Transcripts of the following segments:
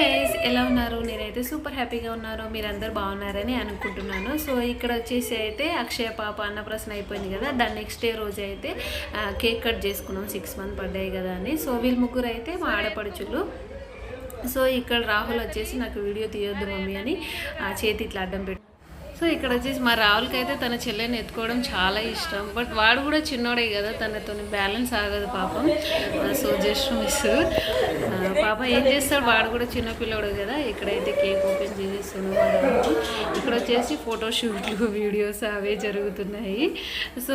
Guys ఎలా ఉన్నారు? నేనైతే సూపర్ హ్యాపీగా ఉన్నారు మీరందరూ బాగున్నారని అనుకుంటున్నాను. సో ఇక్కడ వచ్చేసి అయితే అక్షయ పాప అన్నప్రసన అయిపోయింది కదా. దాని నెక్స్ట్ డే రోజు అయితే కేక్ కట్ చేసుకున్నాం. సిక్స్ మంత్ పడ్డాయి కదా అని. సో వీళ్ళు ముగ్గురు అయితే మా ఆడపడుచులు. సో ఇక్కడ రాహుల్ వచ్చేసి నాకు వీడియో తీయొద్దు మమ్మీ అని ఆ చేతి ఇట్లా అడ్డం పెట్టి సో ఇక్కడ వచ్చేసి మా రాహుల్కి అయితే తన చెల్లెని ఎత్తుకోవడం చాలా ఇష్టం. బట్ వాడు కూడా చిన్నోడే కదా తనతో బ్యాలెన్స్ ఆగదు పాపం. So just miss. పాపం ఏం చేస్తాడు? వాడు కూడా చిన్న పిల్లోడు కదా ఇక్కడైతే కేక్ ఓపెన్ చేసేస్తున్నాం మా రాహుల్ ఇక్కడ వచ్చేసి ఫోటో షూట్లు వీడియోస్ అవే జరుగుతున్నాయి. సో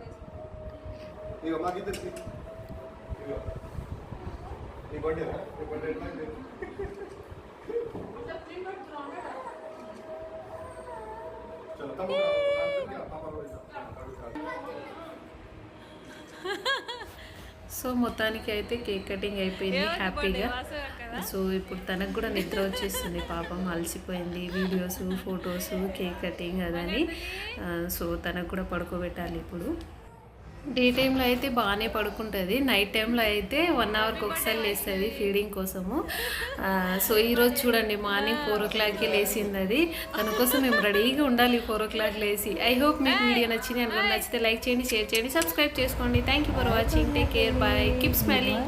ఇస్తాం. సో మొత్తానికి అయితే కేక్ కటింగ్ అయిపోయింది హ్యాపీగా. సో ఇప్పుడు తనకు కూడా నిద్ర వచ్చేస్తుంది పాపం అలసిపోయింది వీడియోస్ ఫొటోస్ కేక్ కటింగ్ అదని. సో తనకు కూడా పడుకోబెట్టాలి ఇప్పుడు. డే టైంలో అయితే బాగానే పడుకుంటుంది. నైట్ టైంలో అయితే వన్ అవర్కి ఒకసారి లేస్తుంది ఫీడింగ్ కోసము. సో ఈరోజు చూడండి మార్నింగ్ ఫోర్ ఓ క్లాక్కి లేచింది అది. దానికోసం మేము రెడీగా ఉండాలి ఫోర్ ఓ క్లాక్ లేచి. ఐ హోప్ మీకు వీడియో నచ్చింది. అనుకో నచ్చితే లైక్ చేయండి షేర్ చేయండి సబ్స్క్రైబ్ చేసుకోండి. Thank you for watching take care bye keep smiling